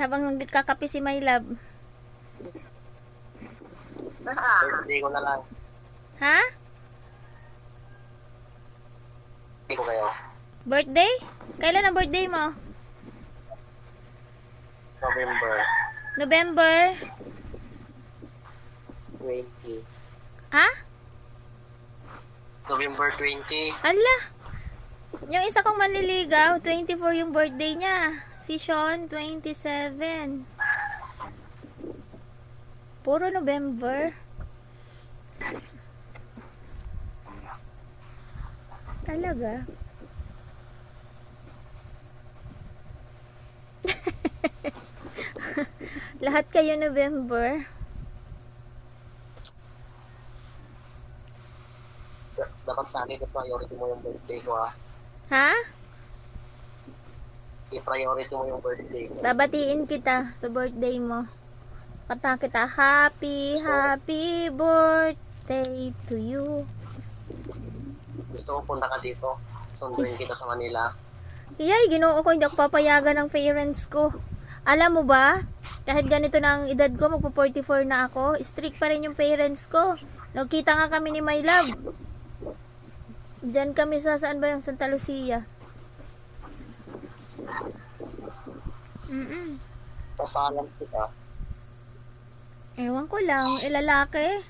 habang nagkakape si My Love. Birthday ko na lang. Ha? Birthday ko kayo. Birthday? Kailan ang birthday mo? November November? 20. Ha? November 20. Ala! Yung isa kong manliligaw, 24 yung birthday niya. Si Sean, 27. Puro November. Talaga? Lahat kayo November. Da- Dapat sa akin, i-priority mo yung birthday ko ha. Ha? I-priority mo yung birthday. Babatiin kita sa birthday mo. Kata kita, happy, happy birthday to you. Gusto ko punta ka dito. Sunduin kita sa Manila. Iyay, ginoo ko, hindi ako papayagan ng parents ko. Alam mo ba, kahit ganito na ang edad ko, magpo 44 na ako, strict pa rin yung parents ko. Nagkita nga kami ni My Love. Diyan kami sa, saan ba yung Santa Lucia? Mm-mm. Papalam kita. Ewan ko lang, ilalaki.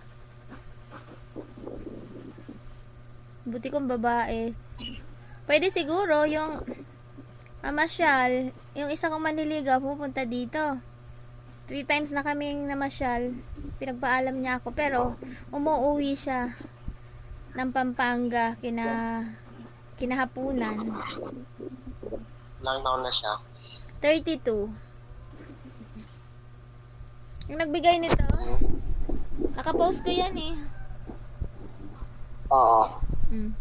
Buti kong babae. Pwede siguro yung mamasyal, yung isa kong maniligaw pupunta dito. Three times na kaming namasyal. Pinagpaalam niya ako pero umuwi siya ng Pampanga kina kinahapunan. Ilang taon na siya. 32. Yung nagbigay nito, nakapost ko yan eh. Oo. Mm.